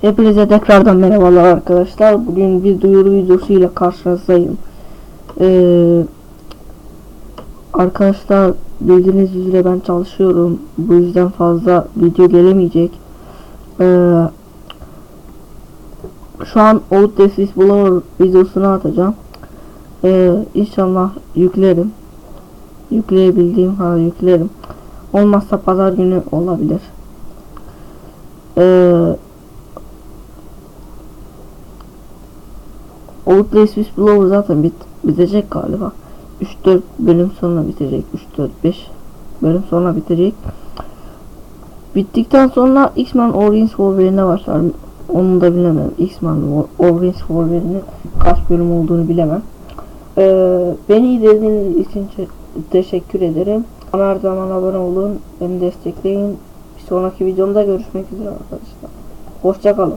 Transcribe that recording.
Hepinize tekrardan merhabalar arkadaşlar. Bugün bir duyuru videosu ile karşınızdayım. Ee, arkadaşlar bildiğiniz üzere ben çalışıyorum. Bu yüzden fazla video gelemeyecek. Ee, şu an Outlast Whistleblower videosunu atacağım. Ee, inşallah yüklerim. Yükleyebildiğim kadar yüklerim. Olmazsa pazar günü olabilir. Ee, Outlast Whistleblower zaten bit bitecek galiba. 3-4 bölüm sonra bitecek. 3-4-5 bölüm sonra bitecek. Bittikten sonra X-Men Origins Wolverine'e başlar. Onu da bilemem. X-Men Origins Wolverine'in kaç bölüm olduğunu bilemem. Ee, beni izlediğiniz için te- teşekkür ederim. Ama her zaman abone olun. Beni destekleyin. Bir sonraki videomda görüşmek üzere arkadaşlar. Hoşçakalın.